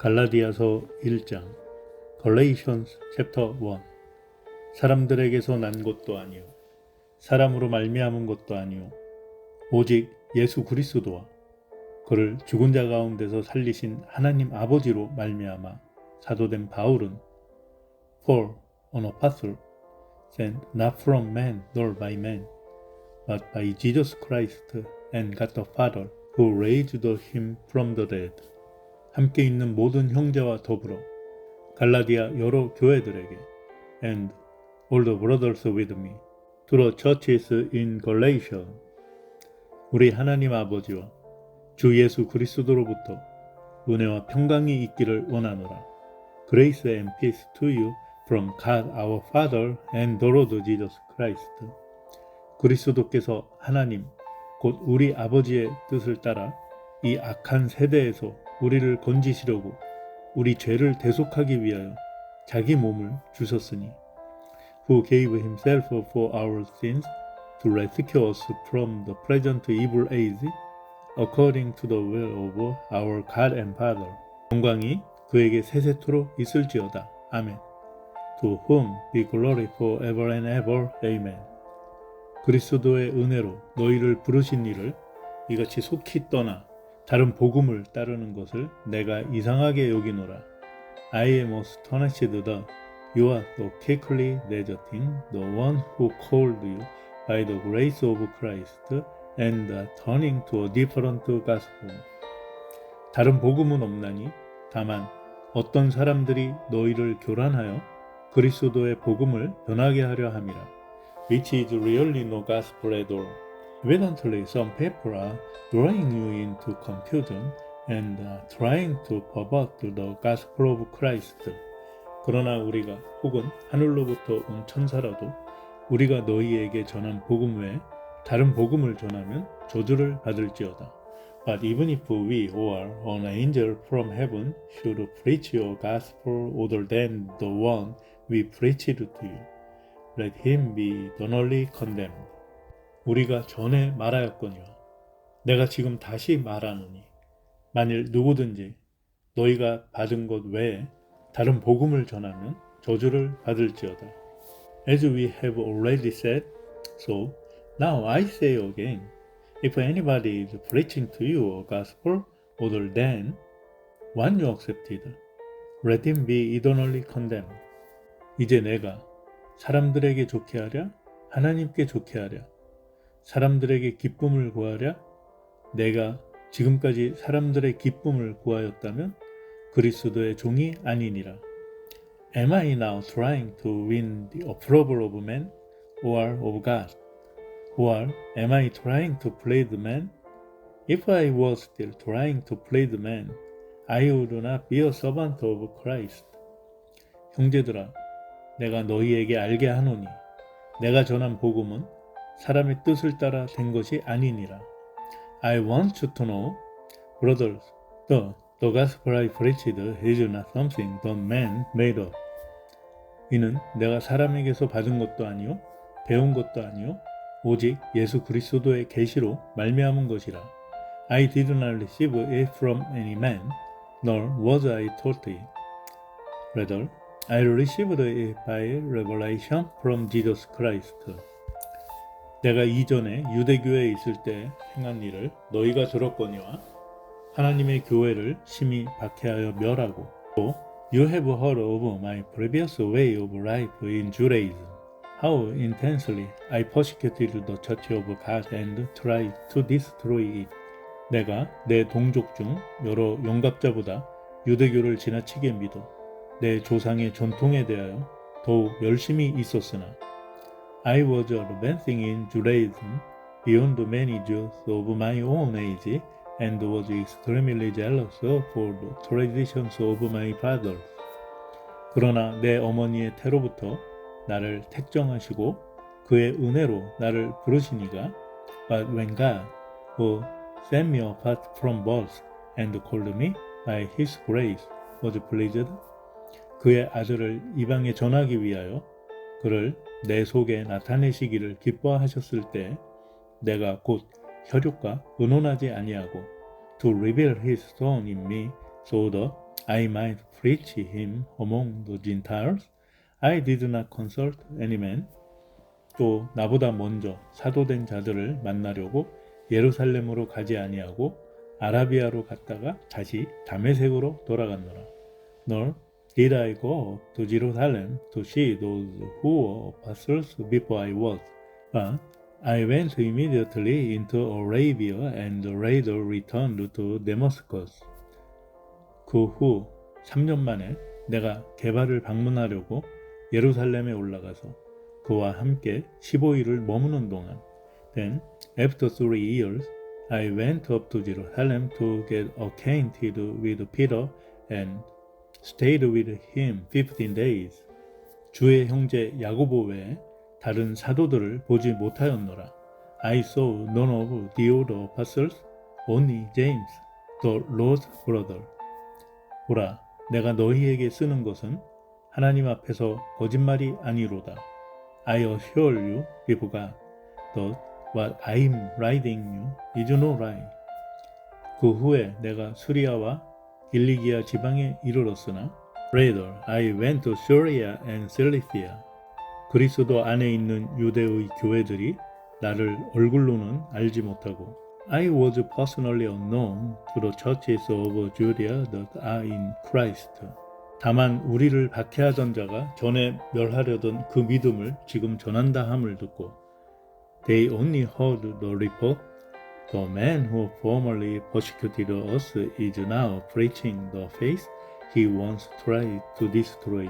갈라디아서 1장 Galatians chapter 1 사람들에게서 난 것도 아니요 사람으로 말미암은 것도 아니요 오직 예수 그리스도와 그를 죽은 자 가운데서 살리신 하나님 아버지로 말미암아 사도된 바울은 Paul, an apostle, sent not from man nor by man, but by Jesus Christ and God the Father, who raised him from the dead. 함께 있는 모든 형제와 더불어 갈라디아 여러 교회들에게 and all the brothers with me to the churches in Galatia 우리 하나님 아버지와 주 예수 그리스도로부터 은혜와 평강이 있기를 원하노라 Grace and peace to you from God our Father and the Lord Jesus Christ 그리스도께서 하나님 곧 우리 아버지의 뜻을 따라 이 악한 세대에서 우리를 건지시려고 우리 죄를 대속하기 위하여 자기 몸을 주셨으니 who gave himself for our sins to rescue us from the present evil age according to the will of our God and Father 영광이 그에게 세세토록 있을지어다 아멘 to whom be glory forever and ever amen 그리스도의 은혜로 너희를 부르신 이를 이같이 속히 떠나 다른 복음을 따르는 것을 내가 이상하게 여기노라. I am astonished that you are so quickly deserting the one who called you by the grace of Christ and are turning to a different gospel. 다른 복음은 없나니 다만 어떤 사람들이 너희를 교란하여 그리스도의 복음을 변하게 하려 함이라. Which is really no gospel at all. Evidently, some people are drawing you into confusion and uh, trying to pervert the gospel of Christ. 그러나 우리가 혹은 하늘로부터 온 천사라도 우리가 너희에게 전한 복음 외에 다른 복음을 전하면 저주를 받을지어다. But even if we or an angel from heaven should preach your gospel other than the one we preached to you, let him be eternally condemned. 우리가 전에 말하였거니와 내가 지금 다시 말하노니 만일 누구든지 너희가 받은 것 외에 다른 복음을 전하면 저주를 받을지어다. As we have already said, so now I say again, if anybody is preaching to you a gospel other than one you accepted, let him be eternally condemned. 이제 내가 사람들에게 좋게 하랴, 하나님께 좋게 하랴, 사람들에게 기쁨을 구하랴 내가 지금까지 사람들의 기쁨을 구하였다면 그리스도의 종이 아니니라. Am I now trying to win the approval of men or of God? Or am I trying to please men? If I was still trying to please men, I would not be a servant of Christ. 형제들아, 내가 너희에게 알게 하노니, 내가 전한 복음은 사람의 뜻을 따라 된 것이 아니니라. I want you to know, brothers, the, the gospel I preached is not something that man made up. 이는 내가 사람에게서 받은 것도 아니요, 배운 것도 아니요, 오직 예수 그리스도의 계시로 말미암은 것이라. I did not receive it from any man, nor was I taught it. Rather, I received it by revelation from Jesus Christ. 내가 이전에 유대교회에 있을 때 행한 일을 너희가 들었거니와 하나님의 교회를 심히 박해하여 멸하고 또 You have heard of my previous way of life in Judaism, how intensely I persecuted the church of God and tried to destroy it. 내가 내 동족 중 여러 영갑자보다 유대교를 지나치게 믿어 내 조상의 전통에 대하여 더욱 열심히 있었으나 I was advancing in Judaism beyond many Jews of my own age and was extremely jealous for the traditions of my fathers. 그러나 내 어머니의 태로부터 나를 택정하시고 그의 은혜로 나를 부르시니가 But when God, who set me apart from birth and called me by His grace, was pleased, 그의 아들을 이방에 전하기 위하여 그를 내 속에 나타내시기를 기뻐하셨을 때 내가 곧 혈육과 의논하지 아니하고 to reveal his son in me so that I might preach him among the Gentiles. I did not consult any man. 또 나보다 먼저 사도된 자들을 만나려고 예루살렘으로 가지 아니하고 아라비아로 갔다가 다시 다메섹으로 돌아갔노라. nor did I go to Jerusalem to see those who were apostles before I was, but I went immediately into Arabia and later returned to Damascus. 그 후 3년 만에 내가 개발을 방문하려고 예루살렘에 올라가서 그와 함께 15일을 머무는 동안 Then after three years I went up to Jerusalem to get acquainted with Peter and stayed with him 15 days. 주의 형제 야고보 외에 다른 사도들을 보지 못하였노라. I saw none of the other apostles, only James, the Lord's brother. 보라, 내가 너희에게 쓰는 것은 하나님 앞에서 거짓말이 아니로다. I assure you, before God, that what I am writing you is no lie. 그 후에 내가 수리아와 길리기아 지방에 이르렀으나 Rather, I went to Syria and Cilicia. 그리스도 안에 있는 유대의 교회들이 나를 얼굴로는 알지 못하고 I was personally unknown to the churches of Judea that are in Christ. 다만 우리를 박해하던 자가 전에 멸하려던 그 믿음을 지금 전한다 함을 듣고 They only heard the report. The man who formerly persecuted us is now preaching the faith he once tried to destroy.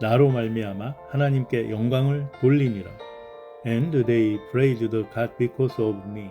나로 말미암아 하나님께 영광을 돌리니라. And they praised God because of me.